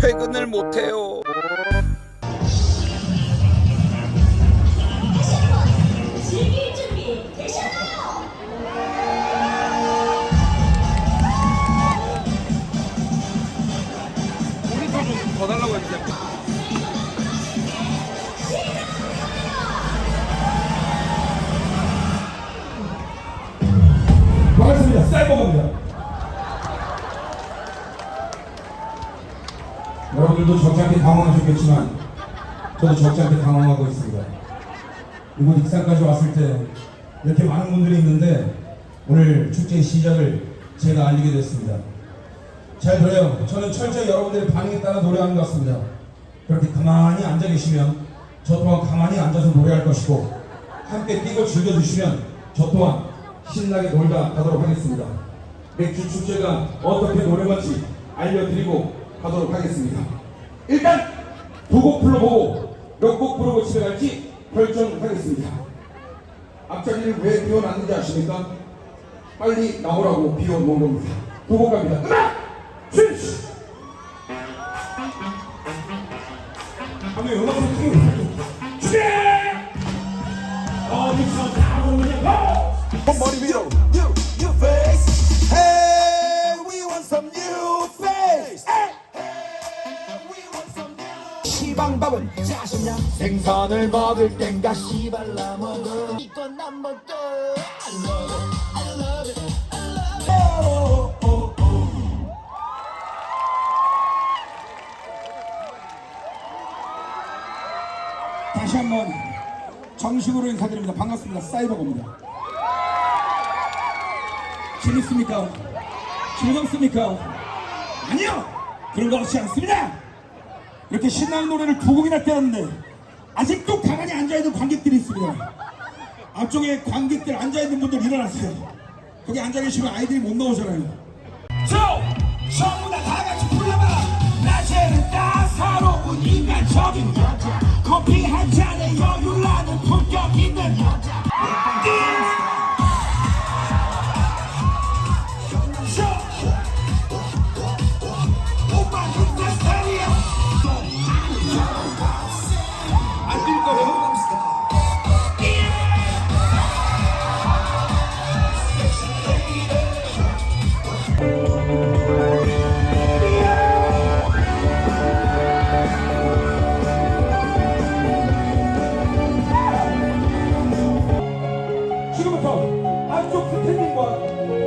퇴근을 못해요. 더 달라고 했는데. 반갑습니다. 쌀먹입니다. 여러분들도 적잖게 당황하셨겠지만 저도 적잖게 당황하고 있습니다. 이곳 익산까지 왔을 때 이렇게 많은 분들이 있는데 오늘 축제의 시작을 제가 알리게 됐습니다. 잘 들어요. 저는 철저히 여러분들의 반응에 따라 노래하는 것 같습니다. 그렇게 가만히 앉아 계시면 저 또한 가만히 앉아서 노래할 것이고 함께 뛰고 즐겨주시면 저 또한 신나게 놀다 가도록 하겠습니다. 맥주 축제가 어떻게 노래만지 알려드리고 가도록 하겠습니다. 일단 두 곡 불러보고 몇 곡 부르고 집에 갈지 결정하겠습니다. 앞자리를 왜 비워놨는지 아십니까? 빨리 나오라고 비워놓은 겁니다. 두 곡 갑니다. 음악 주시! 하면 음악을 크게 주시! 어디서 나오냐 생선을 먹을 땐가 씨발 라 먹어 이건 안 먹어 I love it. 다시 한번 정식으로 인사드립니다. 반갑습니다. 사이버고입니다. 재밌습니까? 즐겁습니까? 아니요! 그런 거 없지 않습니다! 이렇게 신나는 노래를 두 곡이나 떼었는데 아직도 가만히 앉아있는 관객들이 있습니다. 앞쪽에 관객들 앉아있는 분들 일어나세요. 거기 앉아 계시면 아이들이 못 나오잖아요. 저! 전부 다 다 같이 불러봐! 낮에는 따사로운 인간적인 여자 커피 한 잔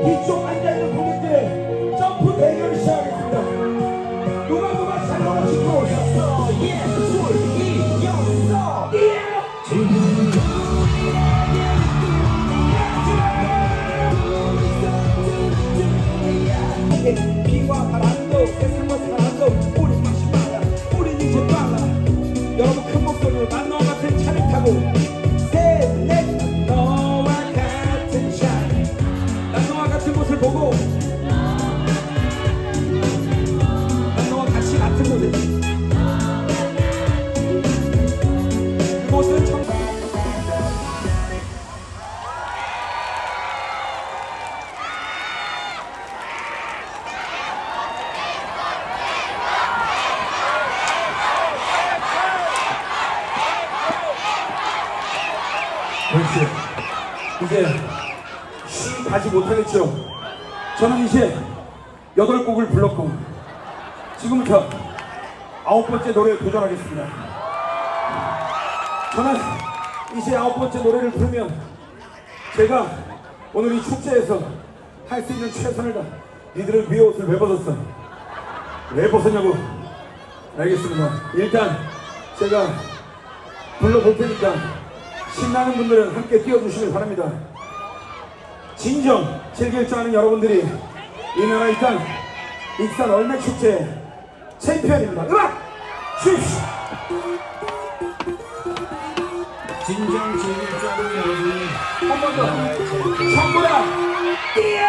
뒤쪽 앉아있는 관객들의 점프 대결을 시작하겠습니다. 누가 누가 잘 놀아주고 오셨어? 예, 술, 그렇지. 이제 쉬 가지 못하겠죠. 저는 이제 여덟 곡을 불렀고 지금부터 아홉 번째 노래에 도전하겠습니다. 저는 이제 아홉 번째 노래를 부르면 제가 오늘 이 축제에서 할 수 있는 최선을 다 니들은 위에 옷을 왜 벗었어? 왜 벗었냐고? 알겠습니다. 일단 제가 불러볼 테니까 신나는 분들은 함께 뛰어주시길 바랍니다. 진정 즐길 줄 아는 여러분들이 이 나라 일단 익산 얼매 축제 챔피언입니다. 음악 주십시오. 진정 즐길 줄 아는 여러분이 한 번 더. 전부 다 뛰어!